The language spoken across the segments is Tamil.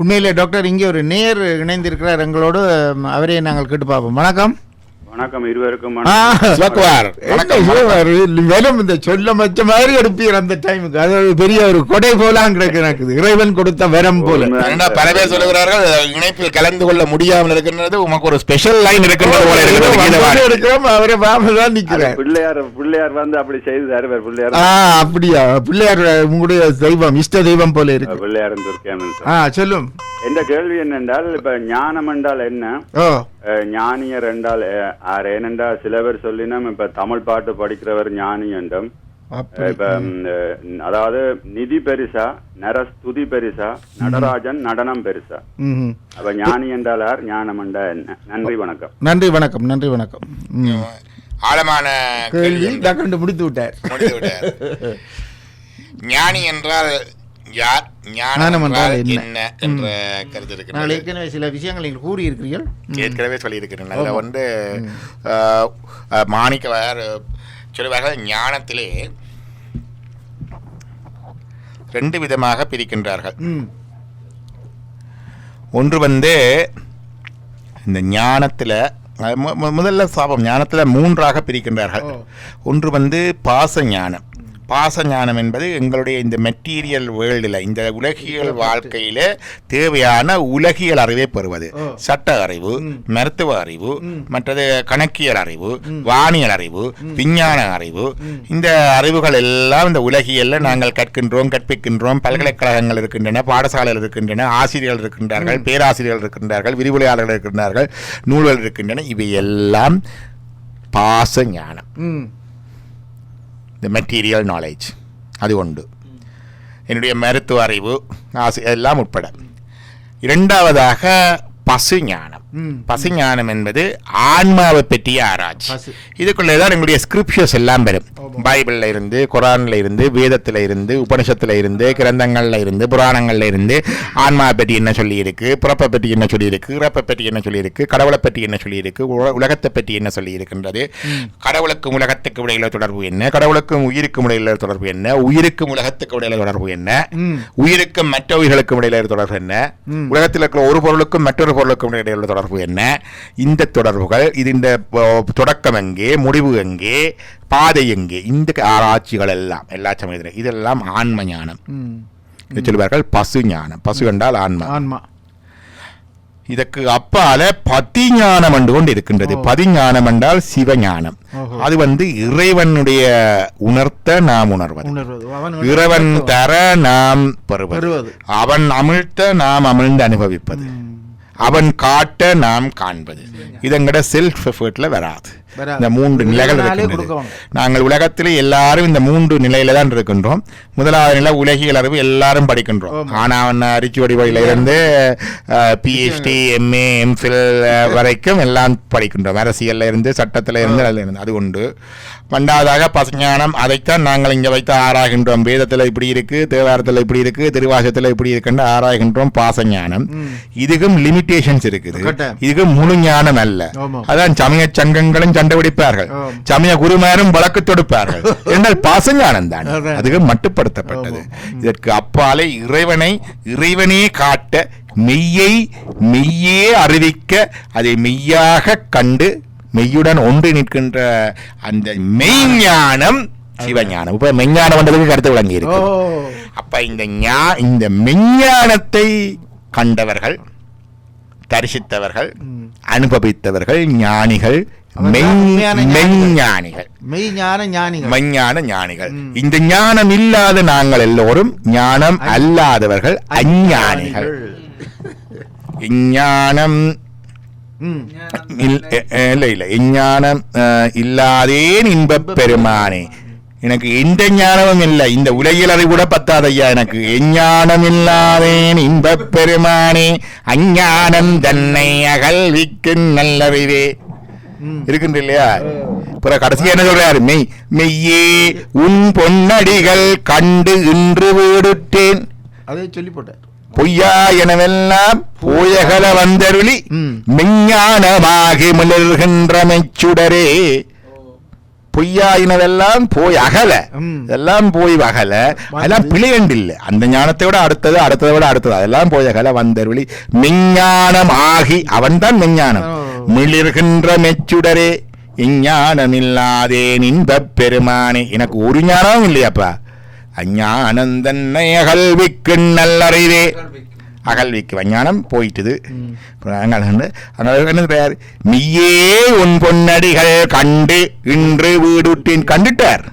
உண்மையிலே டாக்டர் இங்கே ஒரு நேர் இணைந்திருக்கிறார். எங்களோடு அவரையே நாங்கள் கேட்டு பார்ப்போம். வணக்கம். வணக்கம் இருவருக்கும் வெறும் இந்த சொல்ல மச்ச மாதிரி எடுப்பீர் அந்த டைமுக்கு. அது பெரிய ஒரு கொடை போலாம் கிடக்கு எனக்கு இறைவன் கொடுத்த வரம் போல. பல பேர் சொல்லுகிறார்கள்? இணைப்பில் கலந்து கொள்ள முடியாமல் இருக்கின்றது. உமக்கு ஒரு ஸ்பெஷல் லைன் இருக்கின்றது போல கீதவாணி. எடுக்கிறோம் அவரை பாம தான் அது நிக்கிறேன் பிள்ளையார் பிள்ளையார் வந்து அப்படி செய்தார் பிள்ளையார். ஆ அப்படியா? பிள்ளையார் உங்களுடைய தெய்வம் இஷ்ட தெய்வம் போல இருக்கு. பிள்ளையார் ஆ சொல்லும். என்ற கேள்வி என்னென்றால் இப்ப ஞானம் என்றால் என்ன? ஞானியர் என்றால் ஏனென்றால் சில பேர் சொல்லினோம் இப்ப தமிழ் பாட்டு படிக்கிறவர் ஞானி என்றும். இப்ப அதாவது நிதி பெருசா நரஸ்துதி பெருசா நடராஜன் நடனம் பெருசா. அப்ப ஞானி என்றால் யார் ஞானம் என்றா என்ன நன்றி வணக்கம் நன்றி வணக்கம் நன்றி வணக்கம். ஆழமான கேள்வி முடித்து விட்டார். ஞானி என்றால் யார் ஞானம் என்றால் என்ன? என்ற கருத்து இருக்கிறது ஏற்கனவே சில விஷயங்கள் நீங்கள் கூறியிருக்கிறீர்கள். ஏற்கனவே சொல்லியிருக்கிறேன். அதில் வந்து மாணிக்கவார் சொல்லுவார்கள் ஞானத்திலே ரெண்டு விதமாக பிரிக்கின்றார்கள். ஒன்று வந்து இந்த ஞானத்தில் முதல்ல சாபம் ஞானத்தில் மூன்றாக பிரிக்கின்றார்கள். ஒன்று வந்து பாச ஞானம் பாச ஞானம் என்பது எங்களுடைய இந்த மெட்டீரியல் வேர்ல்டில் இந்த உலகியல் வாழ்க்கையில் தேவையான உலகியல் அறிவை பெறுவது. சட்ட அறிவு மருத்துவ அறிவு மற்றது கணக்கியல் அறிவு வானியல் அறிவு விஞ்ஞான அறிவு. இந்த அறிவுகள் எல்லாம் இந்த உலகியல்ல நாங்கள் கற்கின்றோம் கற்பிக்கின்றோம். பல்கலைக்கழகங்கள் இருக்கின்றன பாடசாலைகள் இருக்கின்றன ஆசிரியர்கள் இருக்கின்றார்கள் பேராசிரியர்கள் இருக்கின்றார்கள் விரிவுரையாளர்கள் இருக்கின்றார்கள் நூல்கள் இருக்கின்றன. இவை எல்லாம் பாச ஞானம் தி மெட்டீரியல் நாலேஜ் அது உண்டு. என்னுடைய மருத்துவ அறிவு ஆசை எல்லாம் உட்பட. இரண்டாவதாக பசு ஞானம் ம். பசு ஞானம் என்பது ஆன்மாவை பற்றிய ஆராய்ச்சி. இதுக்குள்ளே தான் எங்களுடைய ஸ்கிரிப்ஷர்ஸ் எல்லாம் வரும் பைபிளில் இருந்து குரானில் இருந்து வேதத்தில் இருந்து உபனிஷத்தில் இருந்து கிரந்தங்களில் இருந்து புராணங்களில் இருந்து ஆன்மாவை பற்றி என்ன சொல்லியிருக்கு பிறப்பை பற்றி என்ன சொல்லியிருக்கு இறப்பை பற்றி என்ன சொல்லியிருக்கு கடவுளை பற்றி என்ன சொல்லியிருக்கு உல- உலகத்தை பற்றி என்ன சொல்லி இருக்கின்றது கடவுளுக்கும் உலகத்துக்கும் இடையில தொடர்பு என்ன கடவுளுக்கும் உயிருக்கும் இடையில தொடர்பு என்ன உயிருக்கும் உலகத்துக்கும் இடையில தொடர்பு என்ன. உயிருக்கும் மற்ற உயிர்களுக்கும் இடையில தொடர்பு என்ன. உலகத்தில் இருக்கிற ஒரு பொருளுக்கும் மற்றொரு பொருளுக்கும் இடையில தொடர்பு என்ன? இந்த தொடர்புகள் இது இந்த தொடக்கம் எங்கே முடிவு எங்கே பாதை எங்கே இந்த ஆராய்ச்சிகள் எல்லாம் எல்லா சமயத்திலும். இதெல்லாம் ஆன்ம ஞானம். இது சொல்வார்கள் பசு ஞானம். பசு என்றால் ஆன்மா. ஆன்மா. இதற்கு அப்பால பதிஞானம் என்று கொண்டு இருக்கின்றது. ஓ. பதிஞானம் என்றால் சிவஞானம். அது வந்து இறைவனுடைய உணர்த்த நாம் உணர்வது. இறைவன் தர நாம் பெறுவது. அவன் அமிழ்த்த நாம் அமிழ்ந்து அனுபவிப்பது. அவன் காட்ட நாம் காண்பது இதங்கட செல்ஃப் எஃபர்ட்ல வராது வராது. இந்த மூன்று நிலைகள் இருக்கின்றது. நாங்கள் உலகத்தில் எல்லாரும் இந்த மூன்று நிலையில தான் இருக்கின்றோம். முதலாவது நிலை உலகியல் அறிவு எல்லாரும் படிக்கின்றோம். ஆமா. ஆனா அவன் அரிச்சுவடி வழியில இருந்து பிஹெச்டி எம்ஏ எம்ஃபில் வரைக்கும் எல்லாம் படிக்கின்றோம். அரசியல்ல இருந்து சட்டத்துல இருந்து அதுல இருந்து. அது உண்டு. ரெண்டாவதாக பசஞானம் அதைத்தான் நாங்கள் இங்க வைத்து ஆராய்கின்றோம். வேதத்துல இப்படி இருக்கு தேவாரத்துல இப்படி இருக்கு திருவாசத்துல இப்படி இருக்குன்னு ஆராய்கின்றோம் பாசஞானம். இதுக்கும் லிமிட்டேஷன்ஸ் இருக்குது. இதுக்கு முழு ஞானம் அல்ல. அதான் சமய சங்கங்களும் சண்டை பிடிப்பார்கள் ஆம். சமய குருமாரும் வழக்கு தொடுப்பார்கள். என்றால் பாசஞானம் தான். அதுக்கு மட்டுப்படுத்தப்பட்டது. இதற்கு அப்பாலே இறைவனை இறைவனே காட்ட மெய்யை மெய்யே அறிவிக்க அதை மெய்யாக கண்டு மெய்யுடன் ஒன்று நிற்கின்ற அந்த மெய்ஞானம் சிவஞானம். இப்ப மெய்ஞானம் என்றதுக்கு கருத்து விளங்கி இருக்கு அப்ப இந்த ஞா இந்த மெஞ்ஞானத்தை கண்டவர்கள் தரிசித்தவர்கள். அனுபவித்தவர்கள் ஞானிகள் மெய்ஞானிகள் மெய் ஞான ஞானிகள். மெஞ்ஞான ஞானிகள். இந்த ஞானம் இல்லாத நாங்கள் எல்லோரும் ஞானம் அல்லாதவர்கள் அஞ்ஞானிகள். இஞ்ஞானம் இல்ல இல்ல. இஞ்ஞானம் இல்லாதேன் இன்பப் பெருமானே. எனக்கு எந்த ஞானமும் இல்லை. இந்த உலகில் அது கூட பத்தாது ஐயா எனக்கு. எஞ்ஞானம் இல்லாதேன் இன்பப் பெருமானே. அஞ்ஞானம் தன்னை அகல்விக்கும் நல்லறிவே ம். இருக்கின்ற இல்லையா பிறகு கடைசி என்ன சொல்றாரு? மெய் மெய்யே உன் பொன்னடிகள் கண்டு இன்று வீடுற்றேன். அதை சொல்லி போட்டார். பொய்யா எனவெல்லாம் போயகல வந்தருளி. மெஞ்ஞானமாகி மிளர்கின்ற மெச்சுடரே. பொய்யாயினதெல்லாம் போய் அகல. இதெல்லாம் போய் அகல அதெல்லாம் பிழையண்டு இல்லை அந்த ஞானத்தை விட அடுத்தது அடுத்ததை விட அடுத்தது. அதெல்லாம் போய் அகல வந்தருளி. மெஞ்ஞானம் ஆகி அவன்தான் மெஞ்ஞானம். மிளிர்கின்ற மெச்சுடரே இஞ்ஞானமில்லாதே நின்பப் பெருமானே. எனக்கு ஒரு ஞானமும் இல்லையாப்பா. அஞ்ஞானந்தன்னை அகல்விக்கு நல்லறிவே. அகல்விக்கு அஞ்ஞானம் போயிட்டுது. என்ன பெயர் நீயே உன் பொன்னடிகள் கண்டு இன்று வீடுட்டின் கண்டுட்டார்.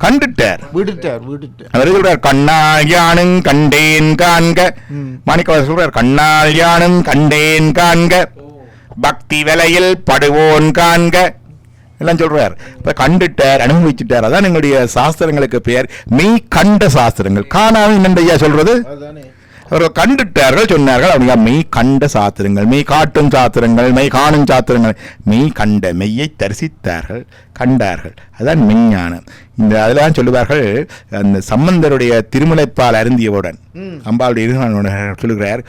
கண்டுட்டார். விடுட்டார் விடுட்டார். அவர் சொல்றார் கண்ணால் யானும் கண்டேன் காண்க. ம். மாணிக்கவாசர் சொல்றார் கண்ணால் யானும் கண்டேன் காண்க. பக்தி விலையில் படுவோன் காண்க. எல்லாம் சொல்றார். இப்ப கண்டுட்டார் அனுபவிச்சுட்டார். அதான் எங்களுடைய சாஸ்திரங்களுக்கு பெயர். மெய் கண்ட சாஸ்திரங்கள். காணாம என்னண்டையா சொல்றது? அதுதானே அவர்கள் கண்டுட்டார்கள் சொன்னார்கள். அவங்க மெய் கண்ட சாத்திரங்கள் மெய் காட்டும் சாத்திரங்கள் மெய் காணும் சாத்திரங்கள் மெய் கண்ட மெய்யை தரிசித்தார்கள் கண்டார்கள். அதான் மெய்ஞானம் இந்த அதெல்லாம் சொல்லுவார்கள் அந்த சம்பந்தருடைய திருமுலைப்பால் அருந்தியவுடன். அம்பாளுடைய சொல்லுகிறார்.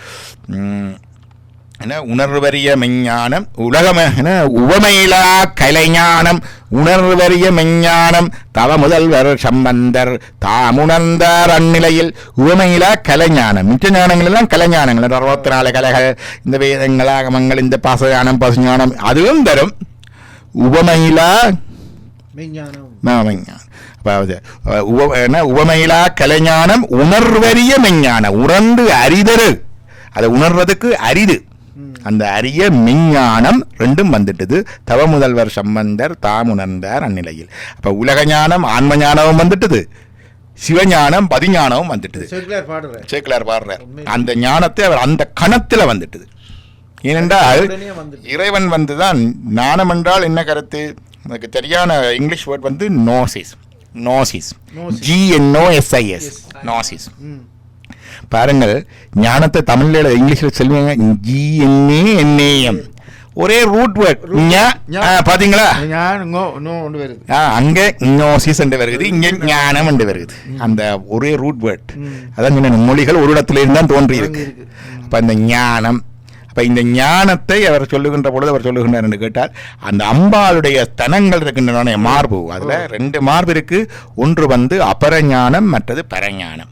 என்ன உணர்வறிய மெஞ்ஞானம் உலகம என்ன உவமையிலா கலைஞானம். உணர்வறிய மெஞ்ஞானம் தவ முதல்வர் சம்பந்தர் தாமுணர்ந்தார் அந்நிலையில் உவமையிலா கலைஞானம். மிச்ச ஞானங்கள் எல்லாம் கலைஞானங்கள். அறுபத்தி நாலு கலைகள் இந்த வேதங்கள் ஆகமங்கள் இந்த பாசஞானம் பசுஞானம் அதுவும் தரும். உவமையிலா அதாவது உவமையிலா கலைஞானம் உணர்வறிய மெஞ்ஞானம். உணர்ந்து அறிதரு. அதை உணர்றதுக்கு அரிது. அந்த அரிய மெஞ்ஞானம் ரெண்டும் வந்துட்டது. தவ முதல்வர் சம்பந்தர் தாம் உணர்ந்தார் அந்நிலையில். அப்ப உலக ஞானம் ஆன்ம ஞானமும் வந்துட்டது. சிவஞானம் பதிஞானமும் வந்துட்டது. சேக்கிலார் பாடுறார். அந்த ஞானத்தை அவர் அந்த கணத்துல வந்துட்டது. ஏனென்றால். இறைவன் வந்துதான் ஞானம் என்றால் என்ன கருத்து? எனக்கு சரியான இங்கிலீஷ் வேர்ட் வந்து நோசிஸ் நோசிஸ். ஜிஎன்ஓஎஸ்ஐஎஸ் நோசிஸ் பாருங்கள் ஞானத்தை தமிழ்ல இங்கிலீஷ்ல சொல்லுவாங்க ஜிஎன்ஏ என்ஏஎம் ஒரே ரூட் வேர்ட் பாத்தீங்களா? அங்க நோசிஸ் என்று வருகிறது இங்க ஞானம் என்று வருகிறது அந்த ஒரே ரூட் வேர்ட் அதான் மொழிகள் ஒரு இடத்துல இருந்தான் தோன்றி இருக்கு. அப்ப இந்த ஞானம் அப்ப இந்த ஞானத்தை அவர் சொல்லுகின்ற பொழுது அவர் சொல்லுகின்றார் என்று கேட்டால் அந்த அம்பாளுடைய ஸ்தனங்கள் இருக்கின்றன மார்பு. அதுல ரெண்டு மார்பு இருக்கு. ஒன்று வந்து அபரஞானம் மற்றது பரஞானம்.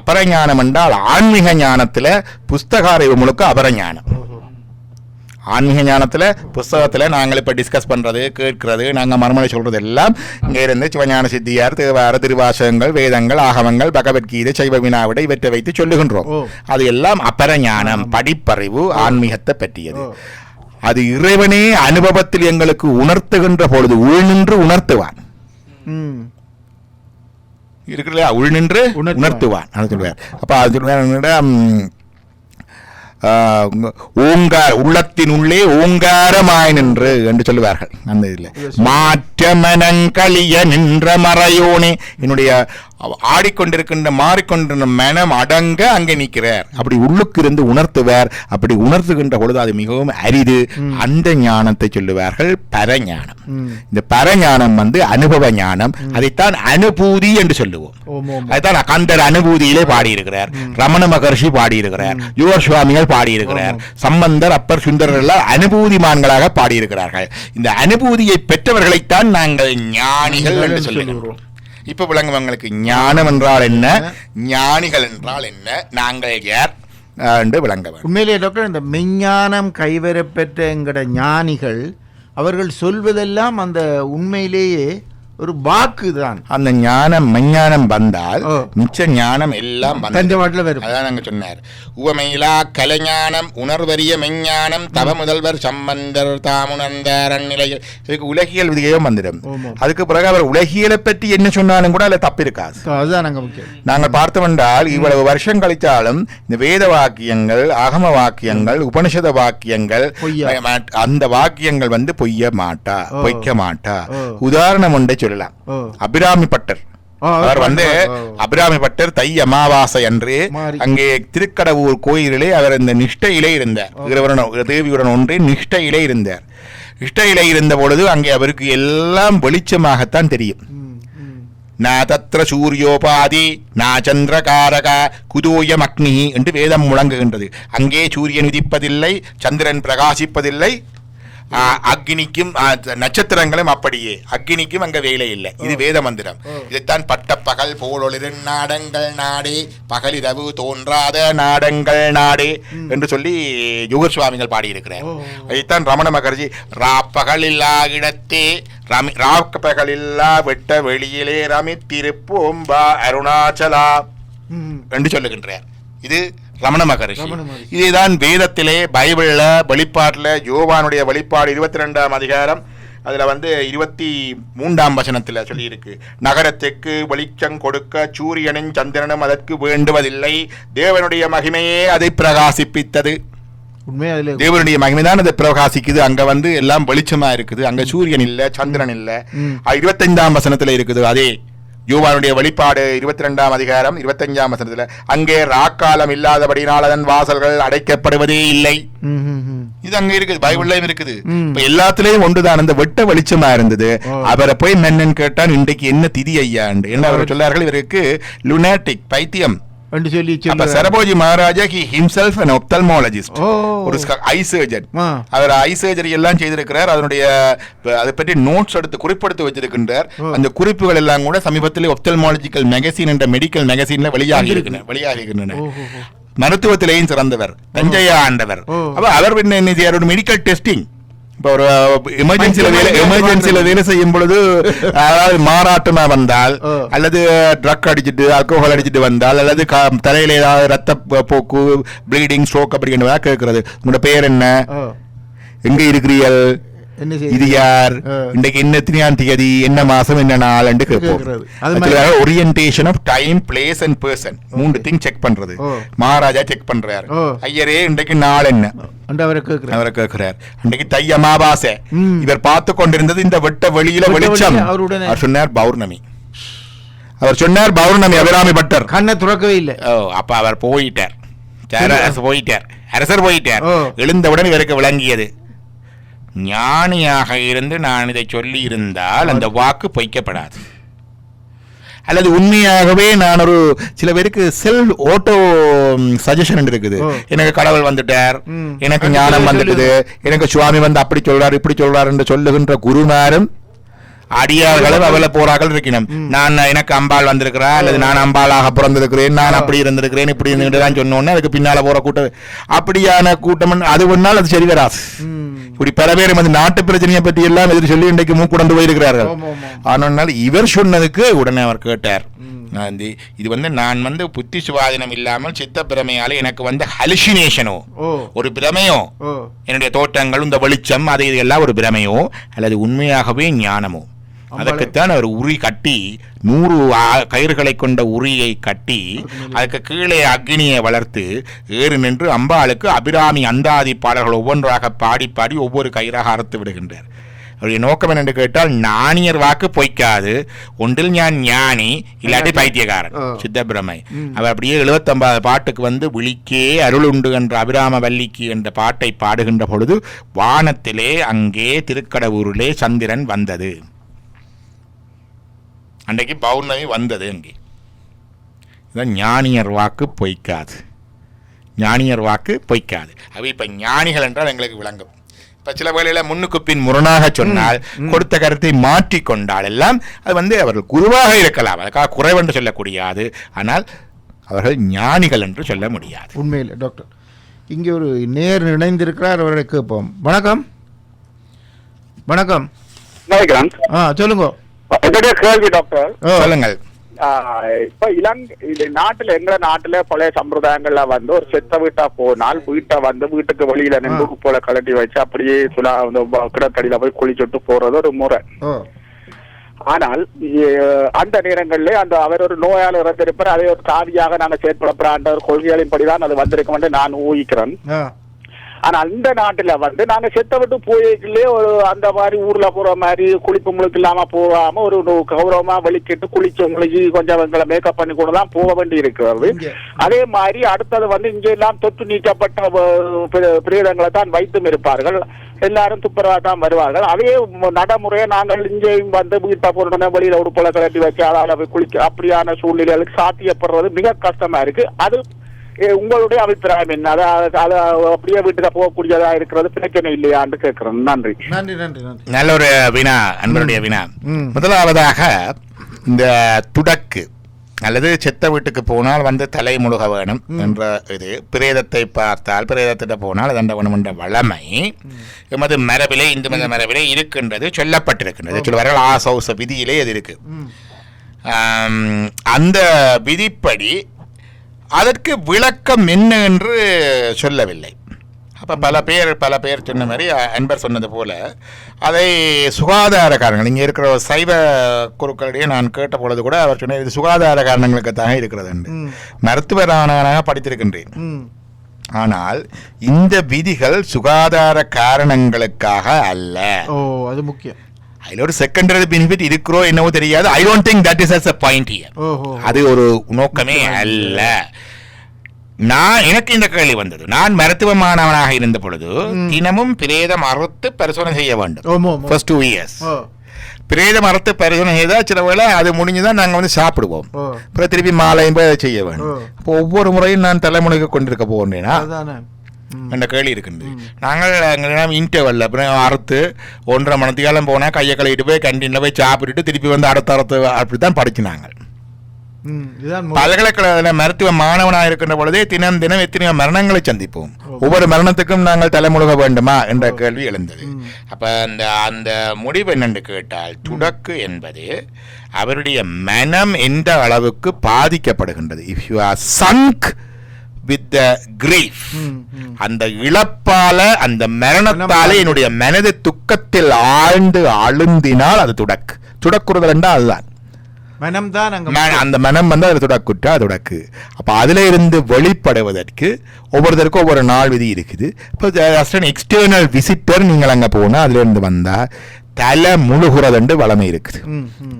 அபரஞானம் என்றால் ஆன்மீக ஞானத்துல புஸ்தக அறிவு முழுக்க அபரஞானம். ஆன்மீக ஞானத்துல புஸ்தகத்துல நாங்கள் இப்ப டிஸ்கஸ் பண்றது கேட்கிறது நாங்க மறுமொழி சொல்றது எல்லாம் இங்க இருந்து சிவஞான சித்தியார் தேவார திருவாசகங்கள் வேதங்கள் ஆகமங்கள் பகவத்கீதை சைவ வினாவிடை இவற்றை வைத்து சொல்லுகின்றோம். அது எல்லாம் அபரஞானம் படிப்பறிவு ஆன்மீகத்தை பற்றியது. அது இறைவனே அனுபவத்தில் எங்களுக்கு உணர்த்துகின்ற பொழுது உள்நின்று உணர்த்துவான். ம் இருக்கு இல்லையா உள்நின்று உணர்த்துவான். சொல்லுவார். அப்ப அது சொல்லுவார் ஓங்கார் உள்ளத்தின் உள்ளே ஓங்காரமாய் நின்று என்று சொல்லுவார்கள். அந்த இதில். மாற்றமனங்களிய நின்ற மறையோனே. என்னுடைய ஆடிக்கொண்டிருக்கின்ற மாறிக்கொண்டிருந்த மனம் அடங்க அங்கே நிற்கிறார். அப்படி உள்ளுக்கு இருந்து உணர்த்துவார். அப்படி உணர்த்துகின்ற பொழுது அது மிகவும் அரிது. அந்த ஞானத்தை சொல்லுவார்கள் பரஞானம். இந்த பரஞானம் வந்து அனுபவ ஞானம். அதைத்தான் அனுபூதி என்று சொல்லுவோம். அதுதான் கந்தர் அனுபூதியிலே பாடியிருக்கிறார். ரமண மகர்ஷி பாடியிருக்கிறார். யுவர் சுவாமிகள் பாடியிருக்கிறார். சம்பந்தர் அப்பர் சுந்தரர் எல்லாம் அனுபூதிமான்களாக பாடியிருக்கிறார்கள். இந்த அனுபூதியை பெற்றவர்களைத்தான் நாங்கள் ஞானிகள் என்று சொல்லுகிறோம். இப்ப விளங்குவங்களுக்கு ஞானம் என்றால் என்ன? ஞானிகள் என்றால் என்ன? நாங்கள் யார்? என்று விளங்க வேண்டும். உண்மையிலேயே டாக்டர் இந்த மெஞ்ஞானம் கைவரப்பெற்ற எங்கட ஞானிகள் அவர்கள் சொல்வதெல்லாம் அந்த உண்மையிலேயே ஒரு வாக்கு தான் அந்த ஞானம் மெஞ்ஞானம் வந்தால். மிச்ச ஞானம் எல்லாம். தஞ்சை பாட்டில் வரும். அதான் அங்க சொன்னார். உவமையிலா கலைஞானம் உணர்வறிய மெஞ்ஞானம் தவ முதல்வர் சம்பந்தர் தாமுணர்ந்தார் அந்நிலையில் இதுக்கு உலகியல் விதியம் வந்துடும். அதுக்கு பிறகு அவர் உலகியலை பற்றி என்ன சொன்னாலும் கூட அதுல தப்பு இருக்காது அதுதான் நாங்கள் முக்கியம். நாங்கள் இவ்வளவு வருஷம் கழித்தாலும் இந்த வேத வாக்கியங்கள் அகம வாக்கியங்கள் உபனிஷத வாக்கியங்கள் அந்த வாக்கியங்கள் வந்து பொய்ய மாட்டா. பொய்க்க மாட்டா. உதாரணம் ஒன்றை சொல்லலாம். அபிராமி பட்டர். அவர் வந்து. அபிராமி பட்டர் தை அமாவாசை அன்று. அங்கே திருக்கடவுர் கோயிலிலே அவர் இந்த நிஷ்டையிலே இருந்தார். இறைவனுடன் தேவியுடன் ஒன்றே நிஷ்டையிலே இருந்தார். நிஷ்டையிலே இருந்த பொழுது அங்கே அவருக்கு எல்லாம் வெளிச்சமாகத்தான் தெரியும். ம், ம். நா தத்ர சூரியோபாதி நா சந்திரகாரக குதோயம் அக்னி என்று வேதம் முழங்குகின்றது. அங்கே சூரியன் உதிப்பதில்லை சந்திரன் பிரகாசிப்பதில்லை அக்னிக்கும் நட்சத்திரங்களும் அப்படியே. அக்னிக்கும் அங்க வேலை இல்லை. இது வேத மந்திரம். இதைத்தான் பட்ட பகல் போலொளிரும் நாடங்கள் நாடே. பகலிரவு தோன்றாத நாடங்கள் நாடே என்று சொல்லி யுகர் சுவாமிகள் பாடியிருக்கிறார். இதைத்தான் ரமண மகர்ஜி ரா பகலில்லா இடத்தே ரமி ரா பகலில்லா வெட்ட வெளியிலே ரமித்திருப்போம்பா அருணாச்சலா ம். என்று சொல்லுகின்றார். இது ரமண மகரிஷி. இதுதான் வேதத்திலே பைபிள்ல வெளிப்பாட்டுல யோவானுடைய வெளிப்பாடு இருபத்தி ரெண்டாம் அதிகாரம் அதுல வந்து இருபத்தி மூன்றாம் வசனத்துல சொல்லியிருக்கு. நகரத்துக்கு வெளிச்சம் கொடுக்க சூரியனும் சந்திரனும் அதற்கு வேண்டுவதில்லை. தேவனுடைய மகிமையே அதை பிரகாசிப்பித்தது. தேவனுடைய மகிமை தான் அதை பிரகாசிக்குது. அங்க வந்து எல்லாம் வெளிச்சமா இருக்குது. அங்க சூரியன் இல்ல சந்திரன் இல்ல. இருபத்தைந்தாம் வசனத்துல இருக்குது. அதே யோவானுடைய வெளிப்பாடு இருபத்தி ரெண்டாம் அதிகாரம் இருபத்தஞ்சாம் வசனத்துல அங்கே ராக்காலம் இல்லாதபடினால் அதன் வாசல்கள் அடைக்கப்படுவதே இல்லை. இது அங்க இருக்குது பைபிள்லயும் இருக்குது. இப்ப எல்லாத்துலயும் ஒன்றுதான் அந்த வெட்ட வெளிச்சமா இருந்தது. அவரை போய் மென்னன் கேட்டான் இன்றைக்கு என்ன திதி ஐயாண்டு என்ன அவர் சொல்லார்கள் இவருக்கு லுனாட்டிக் பைத்தியம் என்று சொல்லி. Serfoji Maharaja he himself ophthalmologist ஓ. ஒரு ஐ சர்ஜன். அவர் ஐ சர்ஜரி எல்லாம் செய்திருக்கிறார் அதனுடைய அதை பற்றி நோட்ஸ் எடுத்து குறிப்பெடுத்து வச்சிருக்கின்றார். அந்த குறிப்புகள் எல்லாம் கூட சமீபத்தில் ஒப்தல்மாலஜிக்கல் மேகசின் என்ற மெடிக்கல் மேகசின்ல வெளியாகி. இருக்கின்றன வெளியாகி இருக்கின்றன. மருத்துவத்திலேயும் சிறந்தவர் தஞ்சையா ஆண்டவர். அப்ப அவர் என்ன என்ன செய்யார்? ஒரு மெடிக்கல் டெஸ்டிங் இப்போ ஒரு எமர்ஜென்சில வேலை பார்க்கறது. வேலை செய்யும் பொழுது அதாவது மாறாட்டமா வந்தால். அல்லது ட்ரக் அடிச்சிட்டு ஆல்கோஹால் அடிச்சிட்டு வந்தால் அல்லது க- தலையில ஏதாவது ரத்த போக்கு ப்ளீடிங் ஸ்ட்ரோக் அப்படிங்கிறதா கேட்கறது உங்களோட பேர் என்ன. எங்க இருக்கிறீர்கள் இது? யார்? ஆ. இன்றைக்கு என்ன எத்தனையாம் தேதி என்ன மாசம் என்ன நாள் என்று கேட்போம். Orientation of time place and person மூன்று திங் செக் பண்றது. மகாராஜா செக் பண்றாரு. ஐயரே இன்றைக்கு நாள் என்ன? அவரை கேட்கிறார். தை அமாவாசை. இவர் பார்த்து கொண்டிருந்தது இந்த வெட்ட வெளியில வெளிச்சம். அவர் சொன்னார் பௌர்ணமி. அவர் சொன்னார் பௌர்ணமி அபிராமி பட்டர். கண்ணை துறக்கவே இல்லை. அப்ப அவர் போயிட்டார். போயிட்டார். அரசர் போயிட்டார். எழுந்தவுடன் இவருக்கு விளங்கியது. ஞானியாக இருந்து நான் இதை சொல்லி இருந்தால் அந்த வாக்கு பொய்க்கப்படாது. அல்லது உண்மையாகவே நான் ஒரு சில பேருக்கு செல்ஃப் ஓட்டோ சஜஷன் இருக்குது. எனக்கு கடவுள் வந்துட்டார். எனக்கு ஞானம் வந்துட்டுது எனக்கு சுவாமி வந்து அப்படி சொல்றாரு இப்படி சொல்றாரு என்று சொல்லுகின்ற குருமாரும் அடியார்களும் அவள போராக்கள் இருக்கணும் நான் எனக்கு அம்பாள் வந்திருக்கிறா அல்லது நான் அம்பாளாக பிறந்திருக்கிறேன் நான் அப்படி இருந்திருக்கிறேன் இப்படி இருந்துட்டு தான் சொன்னோன்னே அதுக்கு பின்னால போற கூட்டம். அப்படியான கூட்டம் அது ஒன்னால் அது சரி வராது. இப்படி பல பேர் வந்து நாட்டு பிரச்சனையை பற்றி எல்லாம் எதிர் சொல்லி இன்றைக்கு மூக்குடந்து போயிருக்கிறார்கள். ஆனால் இவர் சொன்னதுக்கு உடனே அவர் கேட்டார். வந்து இது வந்து நான் வந்து புத்தி சுவாதீனம் இல்லாமல் சித்த பிரமையால எனக்கு வந்து ஹலுசினேஷனோ ஒரு பிரமையோ என்னுடைய தோட்டங்கள் இந்த வெளிச்சம் அது இது எல்லாம் ஒரு பிரமையோ அல்லது உண்மையாகவே ஞானமோ? அதற்குத்தான் அவர் உரி கட்டி நூறு கயிறுகளை கொண்ட உரியை கட்டி அதுக்கு கீழே அக்னியை வளர்த்து ஏறு நின்று அம்பாளுக்கு அபிராமி அந்தாதி பாடல்கள் ஒவ்வொன்றாக பாடி பாடி ஒவ்வொரு கயிறாக அறுத்து விடுகின்றார். அவருடைய நோக்கம் என்னென்று கேட்டால் ஞானியர் வாக்கு பொய்க்காது ஒன்றில் ஞான் ஞானி இல்லாட்டி பைத்தியக்காரன் ஆ. சித்தபிரமை அவர் அப்படியே எழுபத்தொன்பது பாட்டுக்கு வந்து விழிக்கே அருளுண்டு என்ற அபிராம வல்லிக்கு என்ற பாட்டை பாடுகின்ற பொழுது வானத்திலே அங்கே திருக்கடவுரிலே சந்திரன் வந்தது. அன்றைக்கு பௌர்ணமி வந்தது அங்கே. இதான் ஞானியர் வாக்கு பொய்க்காது. ஞானியர் வாக்கு பொய்க்காது. அவை இப்ப ஞானிகள் என்றால் எங்களுக்கு விளங்கும். இப்ப சில வேளையில முன்னுக்கு பின் முரணாக சொன்னால் கொடுத்த கருத்தை மாற்றிக் கொண்டால் எல்லாம் அது வந்து அவர்கள் குருவாக இருக்கலாம். அதுக்காக குறைவென்று சொல்லக்கூடியது. ஆனால் அவர்கள் ஞானிகள் என்று சொல்ல முடியாது. உண்மையில் டாக்டர் இங்கே ஒரு நேர் இணைந்திருக்கிறார் அவரை கேட்போம். வணக்கம். வணக்கம். நினைக்கிறேன் ஆ சொல்லுங்க. என்னுடைய கேள்வி டாக்டர். சொல்லுங்கள். இப்ப இலங்கை நாட்டுல எங்க நாட்டுல பழைய சம்பிரதாயங்கள்ல வந்து ஒரு செத்த வீட்டா போனால் வீட்டை வந்து வீட்டுக்கு வெளியில நின்று. போல கலட்டி வச்சு அப்படியே சுலா அந்த கிடக்கடியில போய் குளிச்சுட்டு போறது ஒரு முறை. ஆனால் அந்த நேரங்களிலே அந்த அவர் ஒரு நோயால் இறந்திருப்பார் அதை ஒரு சாதியாக நாங்க செயற்படப்படுற ஒரு கொள்கைகளின்படிதான் அது வந்திருக்கும் என்று நான் ஊகிக்கிறேன். ஆனா அந்த நாட்டுல வந்து நாங்க செத்த விட்டு போயிலே ஒரு அந்த மாதிரி ஊர்ல போற மாதிரி குளிப்பு முழுக்கு இல்லாம போகாம ஒரு கௌரவமா வெளிக்கிட்டு குளிச்சு உங்களுக்கு கொஞ்சம் எங்களை மேக்கப் பண்ணி கூட தான் போக வேண்டி இருக்கிறது. அதே மாதிரி அடுத்தது வந்து இங்க எல்லாம் தொற்று நீக்கப்பட்ட பிரேதங்களை தான் வைத்தும் இருப்பார்கள். எல்லாரும் துப்புரவா தான் வருவார்கள். அதே நடைமுறையை நாங்கள் இங்கேயும் வந்து வீட்டை போறோம்னா வெளியில உடுப்புல வச்சு அதால போய் குளிக்க அப்படியான சூழ்நிலைகளுக்கு சாத்தியப்படுறது மிக கஷ்டமா இருக்கு. அது உங்களுடைய அபிப்பிராயம் என்ன? அது அது அப்படியே வீட்டுக்கு போகக்கூடியதா இருக்கிறது பிரச்சனை இல்லையான்னு கேட்கிறேன். நன்றி. நன்றி நன்றி நன்றி. நல்ல ஒரு வினா அன்பருடைய வினா. முதலாவதாக இந்த துடக்கு அல்லது செத்த வீட்டுக்கு போனால் வந்து தலை முழுக வேணும் என்ற இது. பிரேதத்தை பார்த்தால் பிரேதத்திட்ட போனால் தண்ட வேணும் என்ற வளமை. எமது மரபிலே இந்து மத மரபிலே இருக்கின்றது சொல்லப்பட்டிருக்கின்றது. சொல்லுவார்கள் ஆசௌச விதியிலே அது இருக்கு. அந்த விதிப்படி அதற்கு விளக்கம் என்ன என்று சொல்லவில்லை. அப்போ பல பேர் பல பேர் சொன்ன மாதிரி அன்பர் சொன்னது போல அதை சுகாதார காரணங்கள் இங்கே இருக்கிற சைவ குருக்களிடையே நான் கேட்ட பொழுது கூட அவர் சொன்னார் இது சுகாதார காரணங்களுக்குத்தாக இருக்கிறது என்று. மருத்துவரானாக படித்திருக்கின்றேன். ஆனால் இந்த விதிகள் சுகாதார காரணங்களுக்காக அல்ல. ஓ அது முக்கியம். அதில் ஒரு செகண்டரி பெனிஃபிட் இருக்கிறோ என்னவோ தெரியாது I don't think that is as a point here அது ஒரு நோக்கமே அல்ல நான் எனக்கு இந்த கேள்வி வந்தது நான் மருத்துவ மாணவனாக இருந்த பொழுது தினமும் பிரேதம் அறுத்து பரிசோதனை செய்ய வேண்டும். ஃபர்ஸ்ட் டூ இயர்ஸ் பிரேதம் அறுத்து பரிசோதனை செய்தால் சில வேளை அது முடிஞ்சுதான் நாங்கள் வந்து சாப்பிடுவோம் அப்புறம் திருப்பி மாலையும் போய் அதை செய்ய வேண்டும். அப்போ ஒவ்வொரு முறையும் நான் தலைமுறைக்கு கொண்டிருக்க போகிறேன்னா. என்ற கேள்வி இருக்குது நாங்கள் இன்டர்வல்ல அப்புறம் அறுத்து ஒன்றரை மணத்துக்காலம் போனால் கையை கழுவிட்டு போய் கேன்டீனில் போய் சாப்பிட்டுட்டு திருப்பி வந்து அடுத்த அறுத்து அப்படி தான் படிச்சினாங்க ம் இதுதான் மு- பல்கலைக்கழக மருத்துவ மாணவனாக இருக்கின்ற பொழுதே தினம் தினம் எத்தனையோ மரணங்களை சந்திப்போம். ஒவ்வொரு மரணத்துக்கும் நாங்கள் தலைமுழுக வேண்டுமா? என்ற கேள்வி எழுந்தது. அப்ப அந்த அந்த முடிவு என்னென்று கேட்டால் துடக்கு என்பது அவருடைய மனம் எந்த அளவுக்கு பாதிக்கப்படுகின்றது? If you are sunk with the grief. அந்த இழப்பால அந்த மரணத்தாலே என்னுடைய மனது துக்கத்தில் ஆழ்ந்து அழுந்தினால் அது துடக்கு. துடக்குறுதல் என்றால் அதுதான். மனம்தான் அந்த மனம் வந்து அதில் தொடக்குற்றா தொடக்கு. அப்போ அதில் இருந்து வெளிப்படுவதற்கு ஒவ்வொருத்தருக்கும் ஒவ்வொரு நாள் விதி இருக்குது. இப்போ எக்ஸ்டர்னல் விசிட்டர் நீங்கள் அங்கே போனால் அதுல இருந்து வந்தால் தலை முழுகுறதுண்டு வளமை இருக்குது.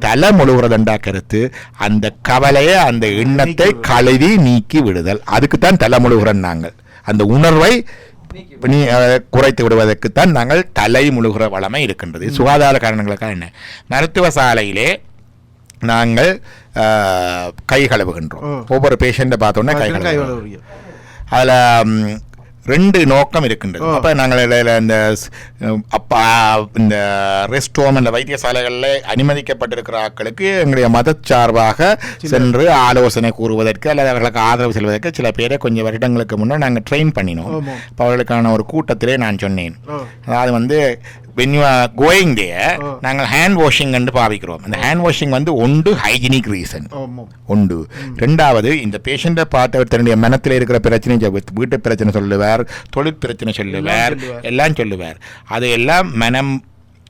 தலை முழுகுறதுண்டா கருத்து அந்த கவலையை அந்த எண்ணத்தை கழுவி நீக்கி விடுதல். அதுக்கு தான் தலை முழுகுறன் நாங்கள். அந்த உணர்வை நீ குறைத்து விடுவதற்குத்தான் நாங்கள் தலை முழுகிற வளமை இருக்கின்றது. சுகாதார காரணங்களுக்காக என்ன? மருத்துவ சாலையிலே நாங்கள் கை கழுவுகின்றோம். ஒவ்வொரு பேஷண்ட்டை பார்த்தோன்னே கை கை கழுவுகிறோம் வளர்றீங்க. அதில் ரெண்டு நோக்கம் இருக்கின்றது. அப்போ நாங்கள் இந்த அப்பா இந்த ரெஸ்ட் ஹோம் இந்த வைத்தியசாலைகளில் அனுமதிக்கப்பட்டிருக்கிற ஆட்களுக்கு எங்களுடைய மதச்சார்பாக சென்று ஆலோசனை கூறுவதற்கு அல்லது அவர்களுக்கு ஆதரவு செல்வதற்கு சில பேரை கொஞ்சம் வருடங்களுக்கு முன்னே நாங்கள் ட்ரெயின் பண்ணினோம். அப்போ அவர்களுக்கான ஒரு கூட்டத்திலே நான் சொன்னேன். அதாவது வந்து when you are going there ஓ. நாங்கள் ஹேண்ட் வாஷிங் என்று பாவிக்கிறோம் அந்த ஹேண்ட் வாஷிங் வந்து ஒன்று ஹைஜீனிக் ரீசன். உண்டு ரெண்டாவது இந்த பேஷண்ட்டை பார்த்தவர் தன்னுடைய மனத்தில் இருக்கிற பிரச்சனை வீட்டு பிரச்சனை சொல்லுவார் தொழில் பிரச்சனை சொல்லுவார். எல்லாம் சொல்லுவார் அது எல்லாம் மனம்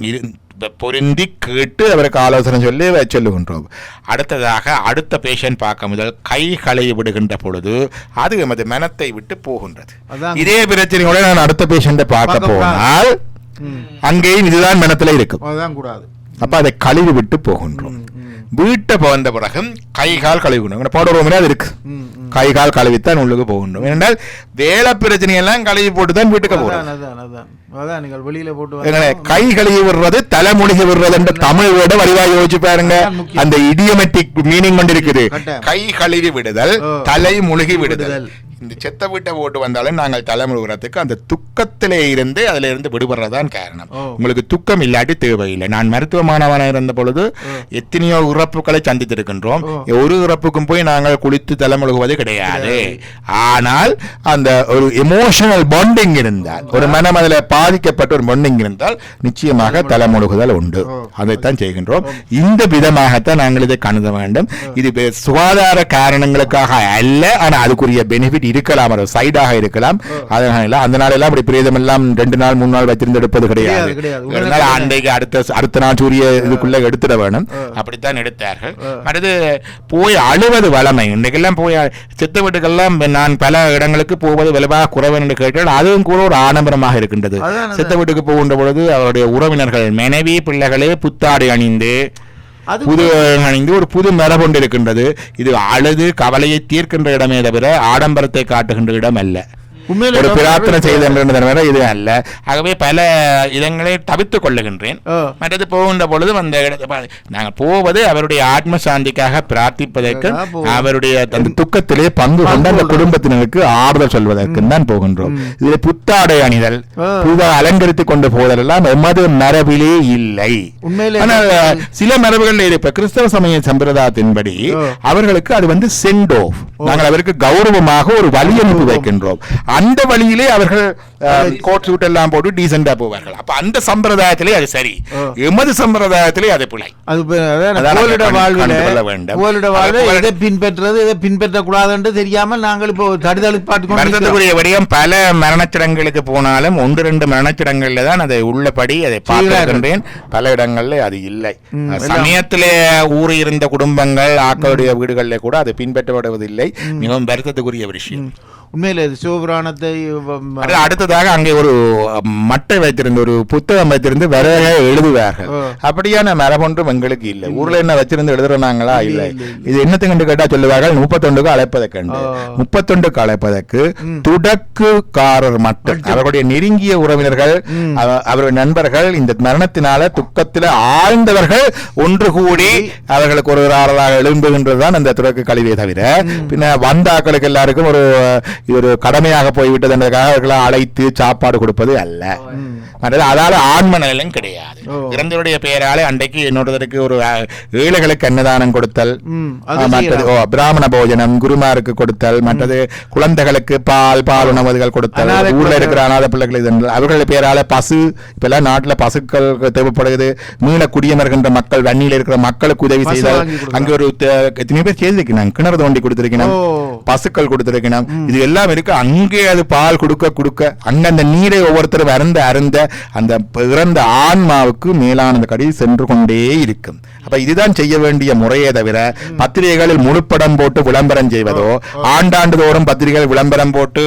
இரு- பொருந்தி கேட்டு அவருக்கு ஆலோசனை சொல்லி சொல்லுகின்றோம் அடுத்ததாக அடுத்த பேஷண்ட் பார்க்க முதல் கை களைய விடுகின்ற பொழுது அது எமது மனத்தை விட்டு போகின்றது. இதே பிரச்சனையோட நான் அடுத்த பேஷண்ட்டை பார்க்க போனால். அங்கேயும் இதுதான் மனத்தில் இருக்கும். அதுதான் கூடாது. அப்ப அதை கழுவி விட்டு போகின்றோம். வீட்டை வந்த பிறகு கை கால் கழுவிக்கணும் பவுடர் ரூமில் அது இருக்கு. கை கால் கழுவித்தான் உள்ளுக்கு போகின்றோம். ஏனென்றால் வேலை பிரச்சனையெல்லாம் கழுவி போட்டு தான் வீட்டுக்கு நீங்கள் வெளியில போட்டு கை கழுவி விடுறது தலைமுழுகி விடுறது என்ற தமிழ் விட வடிவாக யோசிச்சு பாருங்க. அந்த இடியோமெட்டிக் மீனிங் கொண்டு இருக்குது. கை கழுவி விடுதல். தலை முழுகி விடுதல். இந்த செத்த வீட்டை போட்டு வந்தாலும் நாங்கள் தலை முழுகிறதுக்கு அந்த துக்கத்திலே இருந்து அதுல இருந்து விடுபடுறதுதான் காரணம். உங்களுக்கு துக்கம் இல்லாட்டி தேவையில்லை. நான் மருத்துவ மாணவனாக இருந்த பொழுது எத்தனையோ இறப்புகளை சந்தித்திருக்கின்றோம். ஒரு இறப்புக்கும் போய் நாங்கள் குளித்து தலைமுழுகுவது கிடையாது. ஆனால் அந்த ஒரு எமோஷனல் பாண்டிங் இருந்தால் ஒரு மனம் அதில் பாதிக்கப்பட்ட ஒரு பாண்டிங் இருந்தால் நிச்சயமாக தலைமுழுகுதல் உண்டு. அதைத்தான் செய்கின்றோம். இந்த விதமாகத்தான் நாங்கள் இதை கருத வேண்டும். இது சுகாதார காரணங்களுக்காக அல்ல ஆனால் அதுக்குரிய பெனிஃபிட் இருக்கலாம் ஒரு சைடாக இருக்கலாம். அதனால. அந்த நாளெல்லாம் பிரேதம் எல்லாம் ரெண்டு நாள் மூணு நாள் வைத்திருந்து எடுப்பது கிடையாது. அதனால அன்றைக்கு அடுத்த அடுத்த நாள் சூரிய இதுக்குள்ள எடுத்துட வேணும். அப்படித்தான் எடுத்தார்கள். அடுத்து போய் அழுவது வளமை. இன்றைக்கெல்லாம் போய் சித்த வீட்டுக்கெல்லாம் நான் பல இடங்களுக்கு போவது விளைவாக குறைவன் என்று கேட்டால் அதுவும் கூட ஒரு ஆடம்பரமாக இருக்கின்றது. சித்த வீட்டுக்கு போகின்ற பொழுது அவருடைய உறவினர்கள் மனைவி பிள்ளைகளே புத்தாடை அணிந்து புது அணிந்து ஒரு புது மரபொண்டு இருக்கின்றது இது அழுது கவலையை தீர்க்கின்ற இடமே தவிர ஆடம்பரத்தை காட்டுகின்ற இடம் அல்ல ஒரு பிரார்த்தனை இப்ப- செய்த தவிர இது அல்ல. ஆகவே பல இதங்களை தவித்துக் கொள்ளுகின்றேன். மற்றது போகின்ற பொழுது அந்த நாங்கள் போவது அவருடைய ஆத்ம சாந்திக்காக பிரார்த்திப்பதற்கு. அவருடைய துக்கத்திலே பங்கு கொண்டு அந்த. குடும்பத்தினருக்கு ஆறுதல் சொல்வதற்கு தான் போகின்றோம். இதில் புத்தாடை அணிதல். புதிதாக அலங்கரித்துக் கொண்டு போவதெல்லாம் எமது மரபிலே இல்லை. ஆனால் சில மரபுகள் இருப்ப கிறிஸ்தவ சமய சம்பிரதாயத்தின்படி. அவர்களுக்கு அது வந்து சென்ட் நாங்கள் அவருக்கு கௌரவமாக ஒரு வழி அனுப்பி வைக்கின்றோம். அந்த வழியிலே அவர்கள் கோட் சூட் எல்லாம் போட்டு டீசெண்டா போவார்கள் அப்ப அந்த சம்பிரதாயத்திலே அது சரி. எமது சம்பிரதாயத்திலே அது பிழை எதை பின்பற்றது எதை பின்பற்றக்கூடாதுன்னு தெரியாமல் நாங்கள் இப்போ. வருத்தத்துக்குரிய விடயம் பல மரணச்சடங்குகளுக்கு போனாலும் ஒன்று ரெண்டு மரணச்சடங்குகள்ல தான் அதை உள்ளபடி அதை பார்க்கின்றேன் பல இடங்கள்ல அது இல்லை. சமயத்திலே ஊறி இருந்த குடும்பங்கள் ஆக்களுடைய வீடுகளில் கூட அது பின்பற்றப்படுவதில்லை மிகவும் வருத்தத்துக்குரிய விஷயம். உண்மையிலே இது சிவபுராணத்தை அடுத்ததாக அங்கே ஒரு மட்டை வைத்திருந்த ஒரு புத்தகம் வைத்திருந்து விரைக எழுதுவார்கள். அப்படியான மரபொன்றும் எங்களுக்கு இல்லை. ஊர்ல என்ன வச்சிருந்து எழுதுறாங்களா இல்லை, இது என்னத்துக்கு கேட்டா சொல்லுவார்கள் முப்பத்தொண்டுக்கு அழைப்பதற்கு. முப்பத்தொண்டுக்கு அழைப்பதற்கு துடக்குக்காரர் மட்டும் அவர்களுடைய நெருங்கிய உறவினர்கள் அவருடைய நண்பர்கள் இந்த மரணத்தினால துக்கத்தில் ஆழ்ந்தவர்கள் ஒன்று கூடி அவர்களுக்கு ஒரு ஆறலாக எழும்புகின்றதுதான் அந்த துடக்கு கழிவே தவிர பின்ன வந்தாக்களுக்கு எல்லாருக்கும் ஒரு இது ஒரு கடமையாக போய்விட்டது என்பதற்காக அவர்களை அழைத்து சாப்பாடு கொடுப்பது அல்ல. அதால ஆன்ம நலன் கிடையாது. இறந்தவருடைய பெயராலே அன்றைக்கு இன்னொருத்தருக்கு ஒரு ஏழைகளுக்கு அன்னதானம் கொடுத்தல் மற்றது ஓ பிராமண போஜனம் குருமாருக்கு கொடுத்தல் மற்றது குழந்தைகளுக்கு பால் பால் உணவுகள் கொடுத்தல் ஊர்ல இருக்கிற அநாத பிள்ளைகள் இது அவர்கள் பேரால பசு இப்ப எல்லாம் நாட்டுல பசுக்கள் தேவைப்படுகிறது. மீள குடியமர்கின்ற மக்கள் வன்னியில இருக்கிற மக்களுக்கு உதவி செய்தல். அங்க ஒரு எத்தனை பேர் செய்திருக்கிறாங்க கிணறு தோண்டி கொடுத்திருக்கணும் ஓ. பசுக்கள் கொடுத்திருக்கணும். இது எல்லாம் இருக்கு. அங்கே அது பால் கொடுக்க கொடுக்க அங்க அந்த நீரை ஒவ்வொருத்தரும் அருந்த அருந்த அந்த இறந்த ஆன்மாவுக்கு மேலானது கடி சென்று கொண்டே இருக்கும். அப்ப இதுதான் செய்ய வேண்டிய முறையே தவிர பத்திரிகைகளில் முழுப்படம் போட்டு விளம்பரம் செய்வதோ ஆண்டாண்டு தோறும் பத்திரிகைகள் விளம்பரம் போட்டு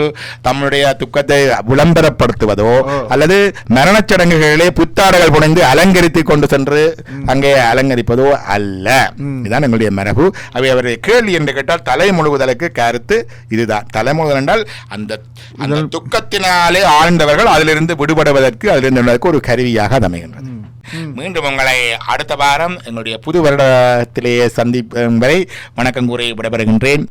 தம்முடைய துக்கத்தை விளம்பரப்படுத்துவதோ அல்லது மரணச் சடங்குகளிலே புத்தாடைகள் புனைந்து அலங்கரித்து கொண்டு சென்று அங்கே அலங்கரிப்பதோ அல்ல. இதுதான் எங்களுடைய மரபு. அவை அவருடைய கேள்வி என்று கேட்டால் தலை முழுவதற்கு கருத்து இதுதான். தலை முழுவதல் என்றால் அந்த அந்த துக்கத்தினாலே ஆழ்ந்தவர்கள் அதிலிருந்து விடுபடுவதற்கு அதிலிருந்து ஒரு கருவியாக அது அமைகின்றது மீண்டும் உங்களை அடுத்த வாரம் எங்களுடைய புது வருடத்திலேயே சந்திப்போம் வரை வணக்கம் கூறி விடைபெறுகின்றேன்.